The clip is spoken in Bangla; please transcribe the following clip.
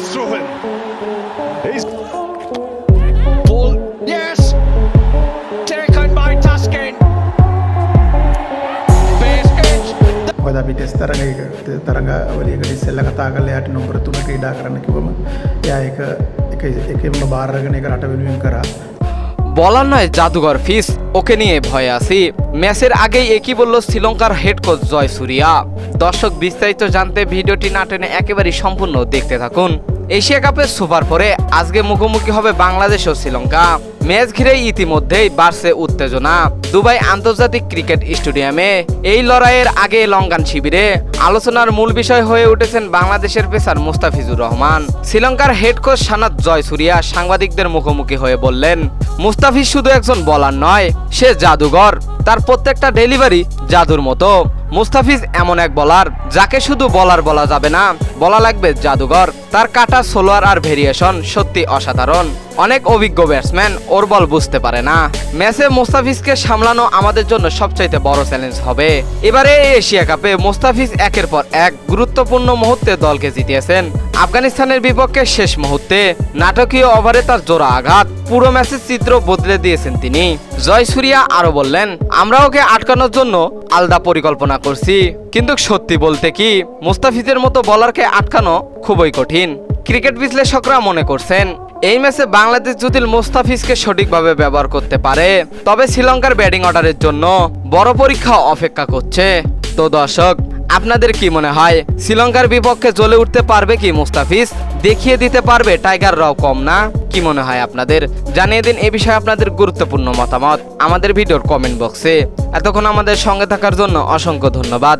Let's throw it. He's ball. Yes. Taken by Tuscan. මොකද අපි ටෙස් තරගයක තරග වලියකට ඉස්සෙල්ලා කතා කරලා එයාට නම්බර 3ට ඉඩා කරන්න කිව්වම එයා ඒක එක එකෙන්ම බාරගෙන ඒක රට වෙනුවෙන් කරා බලන්න ජාතුකර ෆීස් ওকে নিয়ে ভয়ে আছি। ম্যাচের আগেই একই বলল শ্রীলঙ্কার হেড কোচ জয় সুরিয়া। দর্শক, বিস্তারিত জানতে ভিডিওটি না টেনে একেবারেই সম্পূর্ণ দেখতে থাকুন। এশিয়া কাপের সুপার পরে আজকে মুখোমুখি হবে বাংলাদেশ ও শ্রীলঙ্কা। ম্যাচ ঘিরেই ইতিমধ্যেই বাড়ছে উত্তেজনা। দুবাই আন্তর্জাতিক ক্রিকেট স্টেডিয়ামে। এই লড়াইয়ের আগে লঙ্কান শিবিরে আলোচনার মূল বিষয় হয়ে উঠেছেন বাংলাদেশের পেসার মুস্তাফিজুর রহমান। শ্রীলঙ্কার হেড কোচ সানাত জয়সুরিয়া সাংবাদিকদের মুখোমুখি হয়ে বললেন, মুস্তাফিজ শুধু একজন বলার নয় সে জাদুঘর। তার প্রত্যেকটা ডেলিভারি জাদুর মতো। মুস্তাফিজ এমন এক বলার যাকে শুধু বলার বলা যাবে না, বলা লাগবে জাদুঘর। তার কাটা সোলোয়ার আর ভেরিয়েশন সত্যি অসাধারণ। অনেক অভিজ্ঞ ব্যাটসম্যান ওর বল বুঝতে পারে না। ম্যাচে মোস্তাফিজকে সামলানো আমাদের জন্য সবচাইতে বড় চ্যালেঞ্জ হবে। এবারে এশিয়া কাপে মোস্তাফিজ একের পর এক গুরুত্বপূর্ণ মুহূর্তে দলকে জিতিয়েছেন। আফগানিস্তানের বিপক্ষে শেষ মুহূর্তে নাটকীয় ওভারে তার জোড়া আঘাত, পুরো ম্যাচের চিত্র বদলে দিয়েছেন তিনি। জয় সুরিয়া আরও বললেন আমরা ওকে আটকানোর জন্য আলাদা পরিকল্পনা করছি। কিন্তু সত্যি বলতে কি, মুস্তাফিজের মতো বলারকে আটকানো খুবই কঠিন। ক্রিকেট বিশ্লেষকরা মনে করছেন, এই ম্যাচে বাংলাদেশ যদি মোস্তাফিজকে সঠিকভাবে ব্যবহার করতে পারে, তবে শ্রীলঙ্কার ব্যাটিং অর্ডারের জন্য বড় পরীক্ষা অপেক্ষা করছে। তো দর্শক, আপনাদের কি মনে হয়, শ্রীলঙ্কার বিপক্ষে জ্বলে উঠতে পারবে কি মুস্তাফিজ? দেখিয়ে দিতে পারবে টাইগাররাও কম না? কি মনে হয় আপনাদের? জানিয়ে দিন এ বিষয়ে আপনাদের গুরুত্বপূর্ণ মতামত। আমাদের ভিডিওর কমেন্ট বক্সে এতক্ষণ আমাদের সঙ্গে থাকার জন্য অসংখ্য ধন্যবাদ।